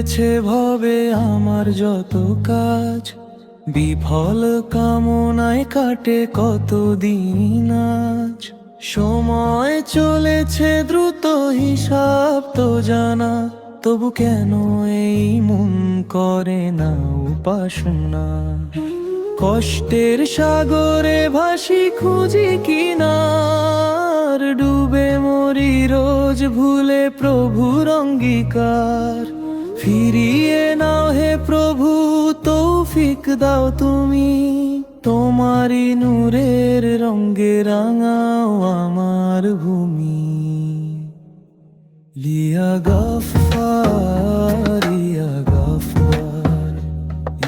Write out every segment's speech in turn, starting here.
চলেছে ভবে আমার যত কাজ। বিফল কামনায় কাটে কত দিন আজ। সময় চলেছে দ্রুত হিসাব তো জানা। তবু কেন এই মন করে না উপাসনা? কষ্টের সাগরে ভাসি খুঁজি কিনার। ডুবে মরি রোজ ভুলে প্রভুর অঙ্গীকার। ফিরিয়ে নাও হে প্রভু, তৌফিক দাও তুমি। তোমারই নূরের রঙ্গে রাঙাও আমার ভূমি। লিয়া গফার ইয়া গফার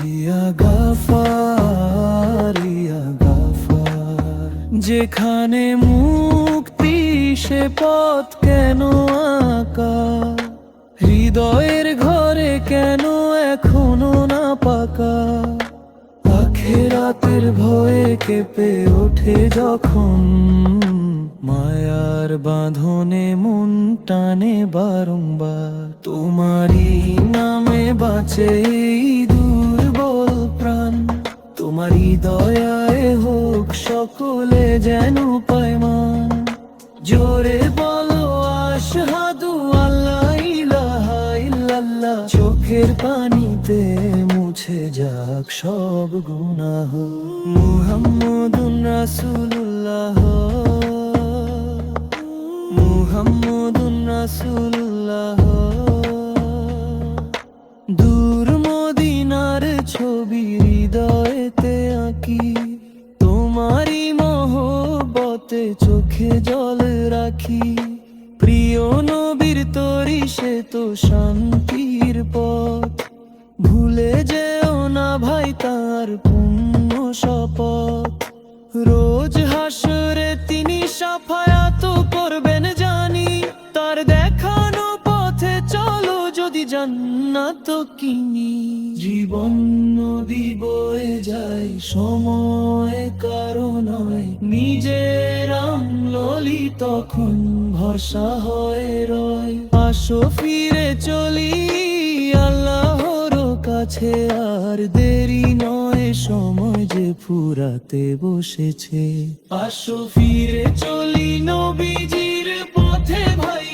ইয়া গফার ইয়া গফার। যেখানে মুক্তি সে পথ কেন আঁকা? কেন এখনও না পাকা? আখেরাতের ভয়ে কেঁপে ওঠে যখন মায়ার বাঁধনে মন টানে বারংবার। তোমারই নামে বাঁচে দুর্বল প্রাণ। তোমারই দয়ায় হোক সকলে যেন পায়মান। জোরে বলো পানিতে মুছে যাক সব গুনাহ। মুহাম্মদুন রাসূলুল্লাহ। মুহাম্মদুন রাসূলুল্লাহ। দূর মদিনার ছবি হৃদয়েতে আঁকি। তোমারই মহব্বতে চোখে জল রাখি। প্রিয় নবীর তরি সে তো শান্তির পথ। ভুলে যেও না ভাই তার পুণ্য শপথ। রোজ হাসরে তিনি সাফায়াত করবেন জানি। তার দেখানো পথে চলো যদি জান্নাত কিনি। জীবন নদী বয়ে যায়, সময় কারণ নিজের আমলি তখন ভরসা হয় রয়। আসো ফিরে চলি। কাছে আর দেরি নয়, সময় যে ফুরাতে বসেছে। আসো ফিরে চলি নবীজির পথে ভাই।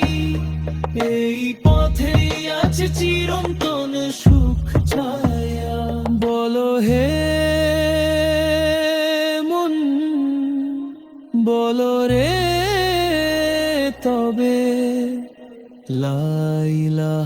এই পথে আছে চিরন্তন সুখ ছায়া। বলো হে মন, বলো রে তবে। লাইলাহা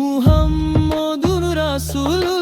মুহাম্মদুর রাসূলুল্লাহ